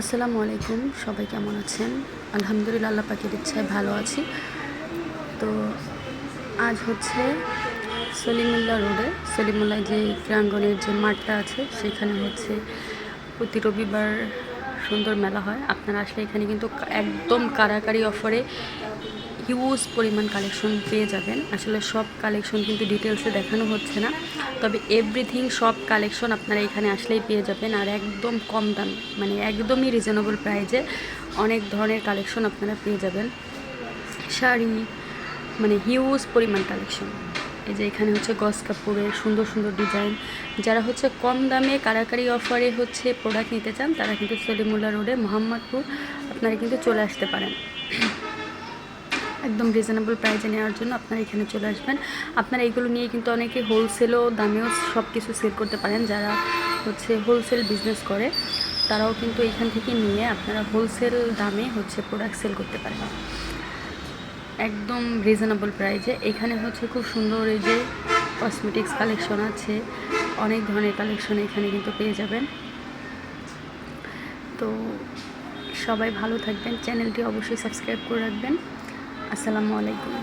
আসসালামু আলাইকুম, সবাই কেমন আছেন? আলহামদুলিল্লাহ, আল্লাহ পাখির ইচ্ছায় ভালো আছি। তো আজ হচ্ছে সলিমুল্লাহ রোডে। সলিমুল্লাহ যে ক্রাঙ্গনের যে মাঠটা আছে, সেখানে হচ্ছে প্রতি রবিবার সুন্দর মেলা হয়। আপনারা আসলে এখানে কিন্তু একদম কারাকারি অফারে হিউজ পরিমাণ কালেকশন পেয়ে যাবেন। আসলে সব কালেকশন কিন্তু ডিটেলসে দেখানো হচ্ছে না। তবে এভরিথিং সব কালেকশন আপনারা এখানে আসলেই পেয়ে যাবেন। আর একদম কম দাম মানে একদমই রিজনেবল প্রাইজে অনেক ধরনের কালেকশন আপনারা পেয়ে যাবেন। শাড়ি মানে হিউজ পরিমাণ কালেকশন এই যে এখানে হচ্ছে গস কাপড়ের সুন্দর সুন্দর ডিজাইন যারা হচ্ছে কম দামে কারাকারি অফারে হচ্ছে প্রোডাক্ট নিতে চান, তারা কিন্তু সলিমুল্লা রোডে মোহাম্মদপুর আপনারা কিন্তু চলে আসতে পারেন। একদম রিজনেবল প্রাইসে নেওয়ার জন্য আপনারা এখানে চলে আসবেন। আপনারা এগুলো নিয়ে কিন্তু অনেকে হোলসেলও দামেও সব কিছু সেল করতে পারেন যারা হচ্ছে হোলসেল বিজনেস করে। তারাও কিন্তু এখান থেকে নিয়ে আপনারা হোলসেল দামে হচ্ছে প্রোডাক্ট সেল করতে পারেন। একদম রিজনেবল প্রাইসে এখানে হচ্ছে খুব সুন্দর এই যে কসমেটিক্স কালেকশন আছে। অনেক ধরনের কালেকশন এখানে কিন্তু পেয়ে যাবেন। তো সবাই ভালো থাকবেন। চ্যানেলটি অবশ্যই সাবস্ক্রাইব করে রাখবেন। আসসালামু আলাইকুম।